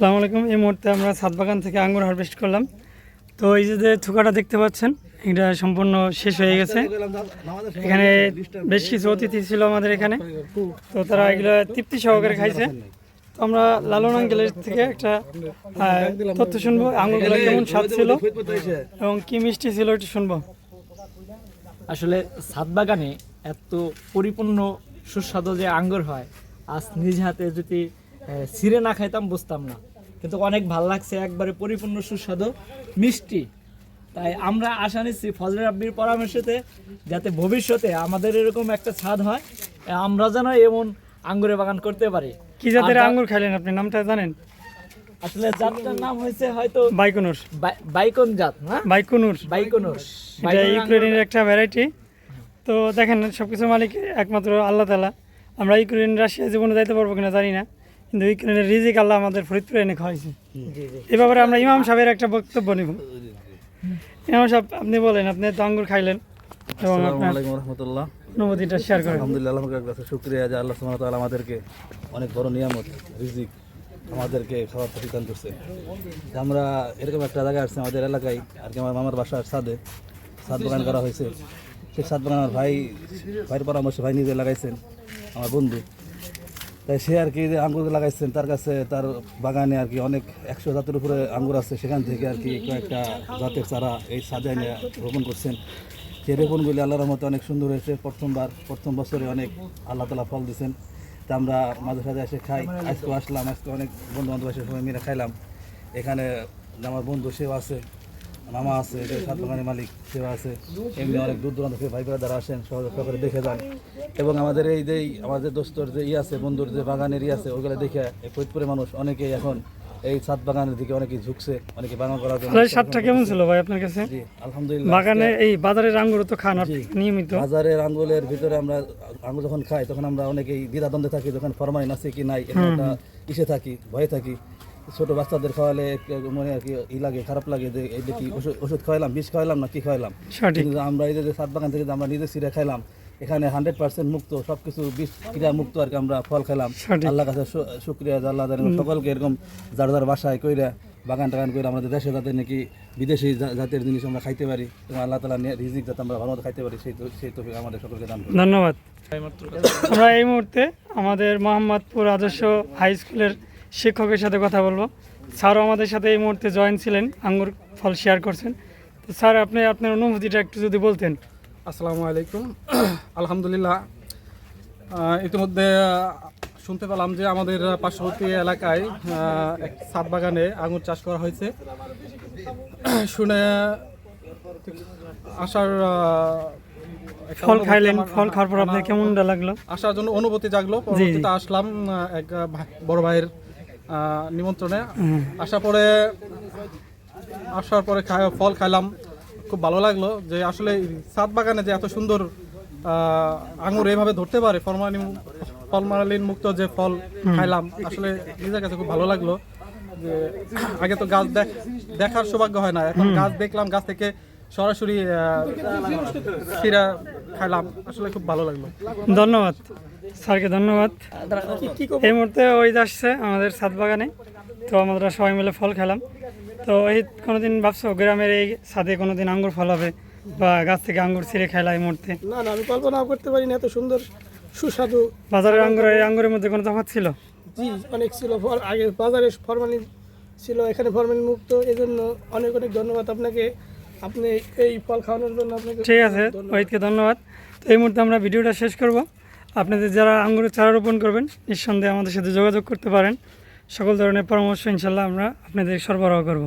আসসালামু আলাইকুম। এই মুহূর্তে আমরা ছাদ বাগান থেকে আঙ্গুর হারভেস্ট করলাম। তো এই যে যে থুকাটা দেখতে পাচ্ছেন এটা সম্পূর্ণ শেষ হয়ে গেছে। এখানে বেশ কিছু অতিথি ছিল আমাদের এখানে। তো তারা এগুলো তৃপ্তি সহকারে খাইছে। তো আমরা লালন আঙ্কেলের থেকে একটা তথ্য শুনব। আঙ্গুরগুলো কেমন স্বাদ ছিল এবং কি মিষ্টি ছিল একটু শুনব। আসলে ছাদ বাগানে এত পরিপূর্ণ সুস্বাদু যে আঙ্গুর হয় আজ নিজ হাতে যদি ছিঁড়ে না খাইতাম বুঝতাম না। কিন্তু অনেক ভালো লাগছে একবারে পরিপূর্ণ সুস্বাদু মিষ্টি। তাই আমরা আশা নিচ্ছি ফজলের আব্বির পরামর্শতে যাতে ভবিষ্যতে আমাদের এরকম একটা ছাদ হয় আমরা যেন এমন আঙ্গুরের বাগান করতে পারি। কি জাতের আঙ্গুর খাইলেন আপনি? নামটা জানেন? আসলে জাতটার নাম হয়েছে হয়তো বাইকনুর। বাই- বাইকন জাত না? বাইকুনুর। বাইকনুর। এটা ইউক্রেনের একটা ভ্যারাইটি তো দেখেন সবকিছু মালিক একমাত্র আল্লাহ তালা আমরা ইউক্রেন রাশিয়া জীবনে যাইতে পারব কিনা জানি না। কিন্তু ইউক্রেনের রিজিক আল্লাহ আমাদের ফরিদপুরে এনে খাওয়াইছে। এ ব্যাপারে আমরা ইমাম সাহেবের একটা বক্তব্য নিব। ইমাম সাহেব আপনি বলেন আপনি তো আঙ্গুর খাইলেন এবং আপনার রহমতুল্লাহ। অনুভূতিটা শেয়ার করেন। আলহামদুলিল্লাহ আল্লাহর কাছে শুক্রিয়া যে আল্লাহ ওয়া আমাদেরকে অনেক বড় নিয়ামত রিজিক আমাদেরকে খাওয়ার প্রতিদান করছে যে আমরা এরকম একটা জায়গায় আসছি আমাদের এলাকায় আর কি আমার মামার বাসার ছাদে ছাদ বাগান করা হয়েছে। সেই ছাদ বাগান আমার ভাই ভাইয়ের পরামর্শ ভাই নিজে লাগাইছেন আমার বন্ধু। তাই সে আর কি আঙ্গুর লাগাইছেন, তার কাছে তার বাগানে আর কি অনেক একশো জাতের উপরে আঙ্গুর আছে, সেখান থেকে আর কি কয়েকটা জাতের চারা এই সাজায় নিয়ে রোপণ করছেন। সেই রোপণগুলি আল্লাহর মতো অনেক সুন্দর হয়েছে। প্রথমবার, প্রথম বছরে অনেক আল্লাহ তালা ফল দিয়েছেন তা আমরা মাঝে সাঝে এসে খাই। আজকেও আসলাম, আজকে অনেক বন্ধু বান্ধব এসে সবাই মিলে খাইলাম। এখানে আমার বন্ধু সেও আছে। মামা আছে সাত বাগানের মালিক সেও আছে। এমনি অনেক দূর দূরান্ত থেকে ভাই যারা আসেন সহযোগ করে দেখে যান। এবং আমাদের এই যে আমাদের দোস্তর যে ই আছে বন্ধুর যে বাগানের ই আছে ওইগুলো দেখে এই ফরিদপুরের মানুষ অনেকেই এখন এই ছাদ বাগানের দিকে অনেকেই ঝুঁকছে অনেকে বাগান করার জন্য। স্বাদটা কেমন ছিল ভাই আপনার কাছে? আলহামদুলিল্লাহ। বাগানে এই বাজারের আঙ্গুর তো খান আপনি নিয়মিত। বাজারের আঙ্গুলের ভিতরে আমরা আঙ্গুর যখন খাই তখন আমরা অনেকেই দ্বিধাদ্বন্দ্বে থাকি যখন ফরমালিন আছে কি নাই একটা ইসে থাকি ভয়ে থাকি। ছোট বাচ্চাদের খাওয়ালে মনে আর কি ই লাগে খারাপ লাগে যে এই দেখি ওষুধ ওষুধ খাওয়াইলাম বিষ খাওয়াইলাম না কি খাওয়াইলাম? কিন্তু আমরা এই যে সাত বাগান থেকে আমরা নিজে সিরে খাইলাম এখানে হান্ড্রেড পার্সেন্ট মুক্ত সবকিছু বিষ ক্রিয়া মুক্ত আর কি আমরা ফল খাইলাম। আল্লাহ কাছে শুক্রিয়া আল্লাহ সকলকে এরকম যার যার বাসায় কইরা বাগান টাগান করে আমাদের দেশে যাতে নাকি বিদেশি জাতের জিনিস আমরা খাইতে পারি এবং আল্লাহ তালা রিজিক যাতে আমরা ভালো মতো খাইতে পারি সেই তো- সেই তো আমাদের সকলকে দান ধন্যবাদ। আমরা এই মুহূর্তে আমাদের মোহাম্মদপুর আদর্শ হাই স্কুলের শিক্ষকের সাথে কথা বলব। স্যারও আমাদের সাথে এই মুহূর্তে জয়েন ছিলেন আঙ্গুর ফল শেয়ার করছেন। তো স্যার আপনি আপনার অনুভূতিটা একটু যদি বলতেন। আসসালামু আলাইকুম। আলহামদুলিল্লাহ ইতিমধ্যে শুনতে পেলাম যে আমাদের পার্শ্ববর্তী এলাকায় এক ছাদ বাগানে আঙুর চাষ করা হয়েছে। শুনে আসার ফল খাইলেন ফল খাওয়ার পর আপনার কেমনটা লাগল? আসার জন্য অনুভূতি জাগলো। পরবর্তীতে আসলাম এক বড় ভাইয়ের নিমন্ত্রণে। আসার পরে আসার পরে খাই- ফল খাইলাম। খুব ভালো লাগল যে আসলে ছাদ বাগানে যে এত সুন্দর আঙুর এইভাবে ধরতে পারে ফরমালিন ফলমালিন মুক্ত যে ফল খাইলাম আসলে নিজের কাছে খুব ভালো লাগল যে আগে তো গাছ দেখ- দেখার সৌভাগ্য হয় না। এখন গাছ দেখলাম গাছ থেকে সরাসরি সিরা খাইলাম আসলে খুব ভালো লাগল। ধন্যবাদ। স্যারকে ধন্যবাদ। এই মুহূর্তে ওই আসছে আমাদের ছাদ বাগানে। তো আমরা সবাই মিলে ফল খেলাম। তো এই কোনোদিন ভাবছ গ্রামের এই ছাদে কোনোদিন আঙ্গুর ফল হবে বা গাছ থেকে আঙ্গুর ছিঁড়ে খেলা এই মুহূর্তে? না না আমি কল্পনা করতে পারি না এত সুন্দর সুস্বাদু। বাজারের আঙ্গুর এই আঙ্গুরের মধ্যে কোনো তফাৎ ছিল? জি অনেক ছিল। ফল- আগে বাজারে ফরমালিন ছিল এখানে ফরমালিন মুক্ত এজন্য অনেক অনেক ধন্যবাদ আপনাকে। আপনি এই ফল খাওয়ানোর জন্য আপনাকে ঠিক আছে ওহিদকে ধন্যবাদ। তো এই মুহূর্তে আমরা ভিডিওটা শেষ করব। আপনাদের যারা আঙ্গুরের চারা রোপণ করবেন নিঃসন্দেহে আমাদের সাথে যোগাযোগ করতে পারেন। সকল ধরনের পরামর্শ ইনশাল্লাহ আমরা আপনাদের সরবরাহ করব।